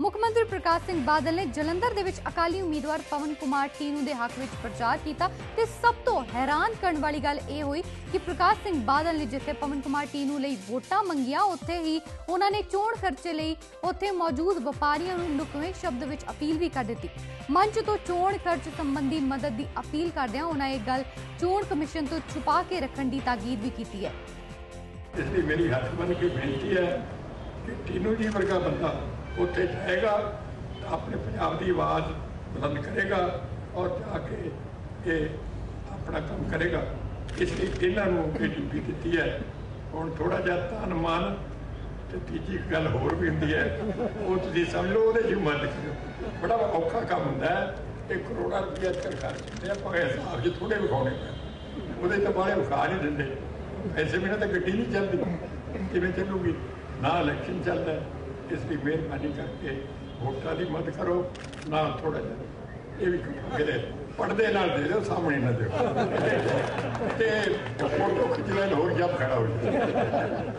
ਮੁੱਖ ਮੰਤਰੀ ਪ੍ਰਕਾਸ਼ ਸਿੰਘ ਬਾਦਲ ਨੇ ਜਲੰਧਰ ਦੇ ਵਿੱਚ ਅਕਾਲੀ ਉਮੀਦਵਾਰ ਪਵਨ ਕੁਮਾਰ ਟੀਨੂ ਦੇ ਹੱਕ ਵਿੱਚ ਪ੍ਰਚਾਰ ਕੀਤਾ ਤੇ ਸਭ ਤੋਂ ਹੈਰਾਨ ਕਰਨ ਵਾਲੀ ਗੱਲ ਇਹ ਹੋਈ ਕਿ ਪ੍ਰਕਾਸ਼ ਸਿੰਘ ਬਾਦਲ ਨੇ ਜਿੱਥੇ ਪਵਨ ਕੁਮਾਰ ਟੀਨੂ ਲਈ ਵੋਟਾਂ ਮੰਗੀਆਂ, ਉੱਥੇ ਹੀ ਉਹਨਾਂ ਨੇ ਚੋਣ ਖਰਚੇ ਲਈ ਉੱਥੇ ਮੌਜੂਦ ਵਪਾਰੀਆਂ ਨੂੰ ਲੁਕਵੇਂ ਸ਼ਬਦ ਵਿੱਚ ਅਪੀਲ ਵੀ ਕਰ ਦਿੱਤੀ। ਮੰਚ ਤੋਂ ਚੋਣ ਖਰਚ ਸੰਬੰਧੀ ਮਦਦ ਦੀ ਅਪੀਲ ਕਰਦਿਆਂ ਉਹਨਾਂ ਇਹ ਗੱਲ ਚੋਣ ਕਮਿਸ਼ਨ ਤੋਂ ਛੁਪਾ ਕੇ ਰੱਖਣ ਦੀ ਤਾਕੀਦ ਵੀ ਕੀਤੀ ਹੈ। ਇਸ ਲਈ ਮੇਰੀ ਹੱਥ ਬੰਨ ਕੇ ਬੇਨਤੀ ਹੈ ਕਿ ਟੀਨੂ ਜੀ ਵਰਗਾ ਬੰਦਾ ਉੱਥੇ ਜਾਏਗਾ, ਆਪਣੇ ਪੰਜਾਬ ਦੀ ਆਵਾਜ਼ ਬੁਲੰਦ ਕਰੇਗਾ ਔਰ ਜਾ ਕੇ ਇਹ ਆਪਣਾ ਕੰਮ ਕਰੇਗਾ। ਇਸ ਲਈ ਇਹਨਾਂ ਨੂੰ ਇਹ ਡਿਊਟੀ ਦਿੱਤੀ ਹੈ। ਹੁਣ ਥੋੜਾ ਜਿਹਾ ਤਨ ਮਨ ਤੇ ਤੀਜੀ ਇੱਕ ਗੱਲ ਹੋਰ ਵੀ ਹੁੰਦੀ ਹੈ। ਉਹ ਤੁਸੀਂ ਸਮਝ ਲਓ, ਉਹਦੇ ਜੀ ਮਦਦ ਕਰੋ ਬੜਾ ਔਖਾ ਕੰਮ ਹੁੰਦਾ ਹੈ। ਇਹ ਕਰੋੜਾਂ ਰੁਪਏ ਅੱਜ ਖਰਚ ਹੁੰਦੇ ਆ ਪਰ ਹਿਸਾਬ 'ਚ ਥੋੜੇ ਵਿਖਾਉਣੇ ਪੈਂਦੇ ਉਹਦੇ ਤਾਂ ਬਾਰੇ ਵਿਖਾ ਨਹੀਂ ਦਿੰਦੇ। ਐਸੇ ਬਿਨਾਂ ਤਾਂ ਗੱਡੀ ਨਹੀਂ ਚੱਲਦੀ। ਕਿਵੇਂ ਚੱਲੂਗੀ? ਨਾ ਇਲੈਕਸ਼ਨ ਚੱਲਦਾ। ਇਸ ਲਈ ਮਿਹਰਬਾਨੀ ਕਰਕੇ ਵੋਟਾਂ ਦੀ ਮਦਦ ਕਰੋ ਨਾ ਥੋੜਾ ਜਿਹਾ ਇਹ ਵੀ ਕਿਤੇ ਪੜਦੇ ਨਾਲ ਦੇ ਦਿਓ, ਸਾਹਮਣੇ ਨਾ ਦਿਓ। ਤੇ ਫੋਟੋ ਖਿੱਚ ਲੈਣ ਹੋਰ ਜਦ ਖੜਾ ਹੋ ਜਾਏ